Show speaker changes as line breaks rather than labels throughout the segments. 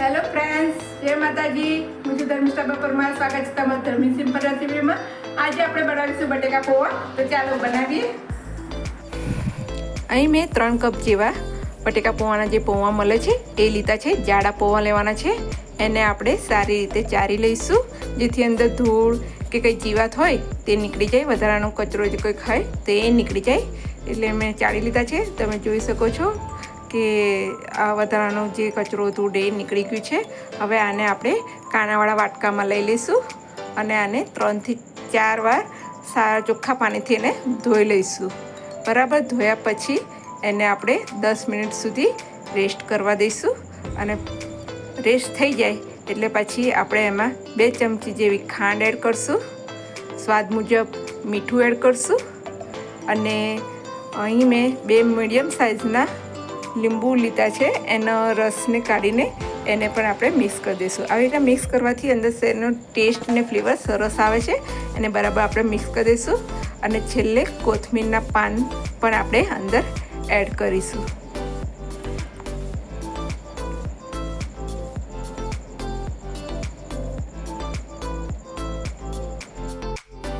Hello friends જય માતાજી. હું છું ધર્મિષ્ઠા બપોરમાં. સ્વાગત છે તમારું ધર્મી સિમ્પલ રેસીપીમાં. આજે આપણે બનાવીશું બટેકા પૌવા. તો ચાલો બનાવીએ. અહીં મેં ત્રણ કપ જેવા બટેકા પૌવાના જે પૌવા મળે છે, એ લીધા છે. જાડા પૌવા લેવાના છે. એને આપણે સારી રીતે ચારી લઈશું. જેથી અંદર ધૂળ કે કંઈ જીવાત હોય, તે નીકળી જાય. વધારાનો કચરો જે કંઈ ખાય, તે નીકળી જાય. એટલે મેં ચાળી લીધા છે. તમે જોઈ શકો છો. કે આ વધારાનો જે કચરો ધૂળ ડે નીકળી ગયું છે. હવે આને આપણે કાણાવાળા વાટકામાં લઈ લઈશું અને આને ત્રણથી ચાર વાર સારા ચોખ્ખા પાણીથી એને ધોઈ લઈશું. બરાબર ધોયા પછી એને આપણે દસ મિનિટ સુધી રેસ્ટ કરવા દઈશું અને રેસ્ટ થઈ જાય એટલે પછી આપણે એમાં બે ચમચી જેવી ખાંડ એડ કરશું, સ્વાદ મુજબ મીઠું એડ કરશું અને અહીં મેં બે મીડિયમ સાઇઝના લીંબુ લીધા છે, એનો રસને કાઢીને એને પણ આપણે મિક્સ કરી દઈશું. આવી રીતે મિક્સ કરવાથી અંદર એનો ટેસ્ટ અને ફ્લેવર સરસ આવે છે, એને બરાબર આપણે મિક્સ કરી દઈશું અને છેલ્લે કોથમીરના પાન પણ આપણે અંદર એડ કરીશું.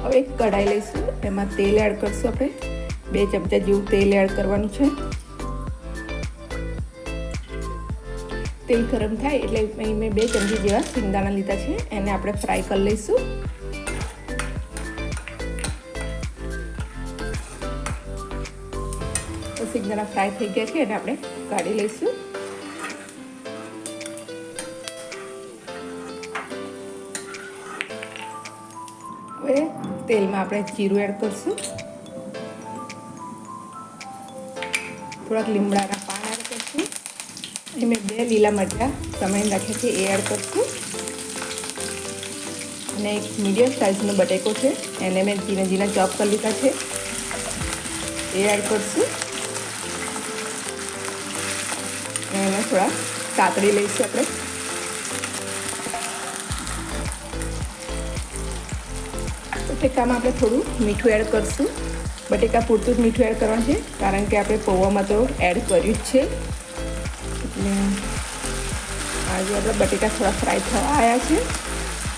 હવે એક કઢાઈ લઈશું, એમાં તેલ એડ કરશું આપણે. બે ચમચા જેવું તેલ એડ કરવાનું છે. તેલ ગરમ થાય એટલે અહીં મેં બે ચમચી જેવા સિંગદાણા લીધા છે. એને આપણે ફ્રાય કરી લઈશું. તો સિંગદાણા ફ્રાય થઈ ગયા છે, એને આપણે કાઢી લઈશું. હવે તેલમાં આપણે જીરું એડ કરશું. થોડાક લીમડાના પાન અહીં મેં બે લીલા મરચાં સમાઈને રાખ્યા છે એ એડ કરશું. અને એક મીડિયમ સાઇઝનો બટેકો છે, એને મેં ઝીણા ઝીણા ચોપ કરી લીધા છે. એ એડ કરશું. અને થોડા કાતરી લઈશું આપણે. બટેકામાં આપણે થોડું મીઠું એડ કરશું. બટેકા પૂરતું જ મીઠું એડ કરવાનું છે, કારણ કે આપણે પૌવામાં તો એડ કર્યું જ છે. એટલે આજે આપણે બટેકા થોડા ફ્રાય થવા આવ્યા છે,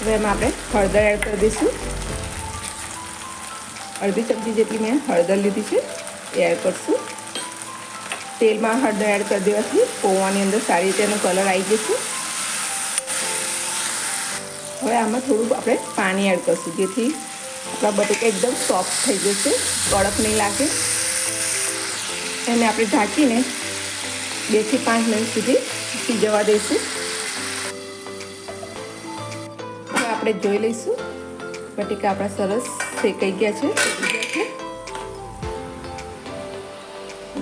હવે એમાં આપણે હળદર એડ કરી દઈશું. અડધી ચમચી જેટલી મેં હળદર લીધી છે, એ એડ કરશું. તેલમાં હળદર એડ કરી દેવાથી પૌવાની અંદર સારી રીતે એનો કલર આવી જશે. હવે આમાં થોડું આપણે પાણી એડ કરશું, જેથી આપણા બટેકા એકદમ સોફ્ટ થઈ જશે, કડક નહીં લાગે. એને આપણે ઢાંકીને બેથી પાંચ મિનિટ સુધી સિજવા દઈશું. હવે આપણે જોઈ લઈશું બટેકા આપણા સરસ શેકાઈ ગયા છે છે.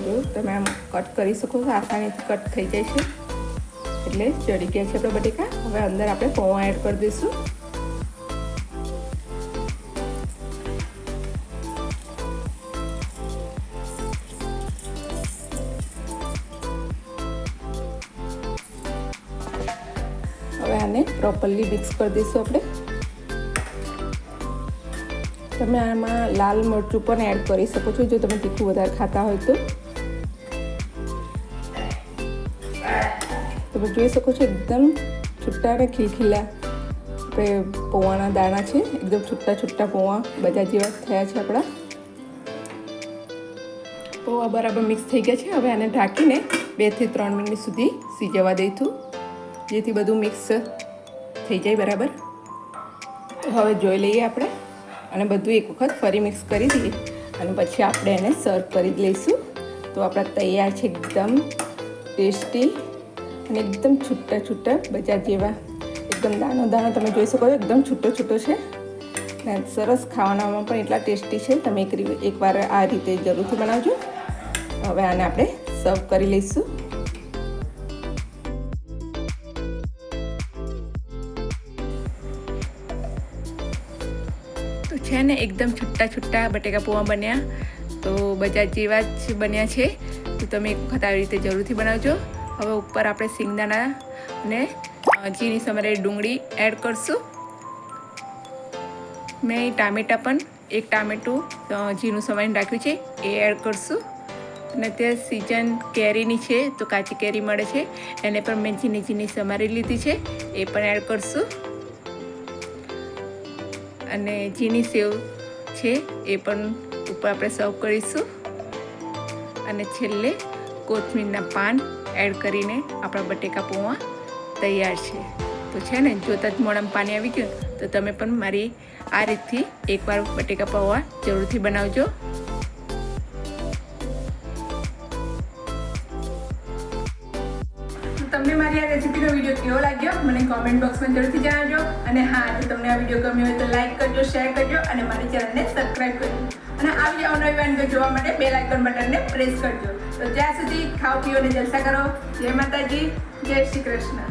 જો, તમે આમ કટ કરી શકો છો. આસાનીથી કટ થઈ જાય છે. એટલે ચડી ગયા છે આપણા બટેકા. હવે અંદર આપણે પૌવા એડ કરી દઈશું. આને પ્રોપરલી મિક્સ કરી દઈશું આપણે. તમે આમાં લાલ મરચું પણ એડ કરી શકો છો, જો તમે તીખું વધારે ખાતા હોય તો. તમે જોઈ શકો છો, એકદમ છૂટા અને ખીલખીલા આપણે પૌવાના દાણા છે, એકદમ છૂટા છૂટા પૌવા બધા જેવા થયા છે આપણા. પૌવા બરાબર મિક્સ થઈ ગયા છે, હવે આને ઢાંકીને બેથી ત્રણ મિનિટ સુધી સીજવા દઈશું, જેથી બધું મિક્સ થઈ જાય બરાબર? હવે જોઈ લઈએ આપણે. અને બધું એક વખત ફરી મિક્સ કરી દઈએ. અને પછી આપણે એને સર્વ કરી લઈશું. તો આપણા તૈયાર છે એકદમ ટેસ્ટી અને એકદમ છૂટા છૂટા બજાર જેવા. એકદમ દાણો દાણો તમે જોઈ શકો છો, એકદમ છૂટો છૂટો છે. ને સરસ ખાવાનામાં પણ એટલા ટેસ્ટી છે. તમે એક એકવાર આ રીતે જરૂરથી બનાવજો. હવે આને આપણે સર્વ કરી લઈશું. છે ને, એકદમ છૂટા છૂટા બટેકા પૌવા બન્યા. તો બજાર જેવા જ બન્યા છે. તો તમે એક વખત આવી રીતે જરૂરથી બનાવજો. હવે ઉપર આપણે સિંગદાણા અને ઝીણી સમારેલી ડુંગળી એડ કરશું. મેં ટામેટાં પણ, એક ટામેટું ઝીણું સમારીને રાખ્યું છે, એ એડ કરશું. અને ત્યાં સિઝન કેરીની છે, તો કાચી કેરી મળે છે. એને પણ મેં ઝીણી ઝીણી સમારી લીધી છે, એ પણ એડ કરશું. અને ઝીણી સેવ છે એ પણ ઉપર આપણે સર્વ કરીશું. અને છેલ્લે કોથમીરના પાન એડ કરીને આપણા બટેકા પૌવા તૈયાર છે. તો છે ને જોતાં જ મોડામાં પાણી આવી ગયું, તો તમે પણ મારી આ રીતથી એકવાર બટેકા પૌવા જરૂરથી બનાવજો. તમને મારી આ રેસીપીનો વીડિયો કેવો લાગ્યો, મને કોમેન્ટ બોક્સમાં જરૂરથી જણાવજો. અને હા, જો તમને આ વીડિયો ગમ્યો હોય તો લાઇક કરજો શેર કરજો અને મારી ચેનલને સબસ્ક્રાઈબ કરજો. અને આવી અવનવી વાનગીઓ જોવા માટે બેલ આઇકન બટનને પ્રેસ કરજો. તો ત્યાં સુધી ખાઓ, પીઓ અને જલસા કરો, જય માતાજી, જય શ્રી કૃષ્ણ.